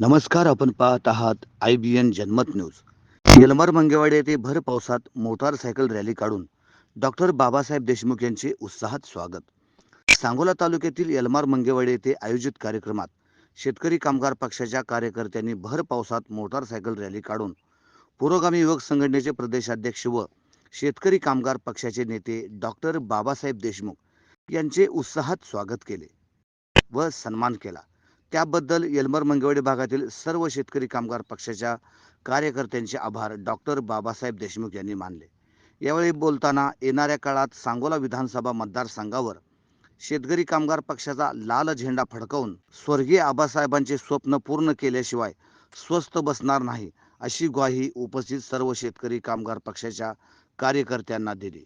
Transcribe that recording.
नमस्कार आपण पाहत आहात I B N Janmat news. Yalmar Mangewadi येथे भर पावसात मोटारसायकल रॅली काढून डॉक्टर बाबासाहेब देशमुख यांचे उत्साहात स्वागत. सांगोला तालुक्यातील यलमार मंगेवाडी येथे आयोजित कार्यक्रमात शेतकरी कामगार पक्षाच्या कार्यकर्त्यांनी भर पावसात मोटारसायकल रॅली काढून पुरोगामी युवक संघटनेचे प्रदेशाध्यक्ष व शेतकरी कामगार पक्षाचे नेते डॉक्टर बाबासाहेब देशमुख यांचे उत्साहात स्वागत केले व सन्मान केला. त्याबद्दल यलमर मंगेवाडी भागातील सर्व शेतकरी कामगार पक्षाच्या कार्यकर्त्यांचे आभार डॉक्टर बाबासाहेब देशमुख यांनी मानले. यावेळी बोलताना येणाऱ्या काळात सांगोला विधानसभा मतदारसंघावर शेतकरी कामगार पक्षाचा लाल झेंडा फडकवून स्वर्गीय आबासाहेबांचे स्वप्न पूर्ण केल्याशिवाय स्वस्थ बसणार नाही अशी ग्वाही उपस्थित सर्व शेतकरी कामगार पक्षाच्या कार्यकर्त्यांना दिली.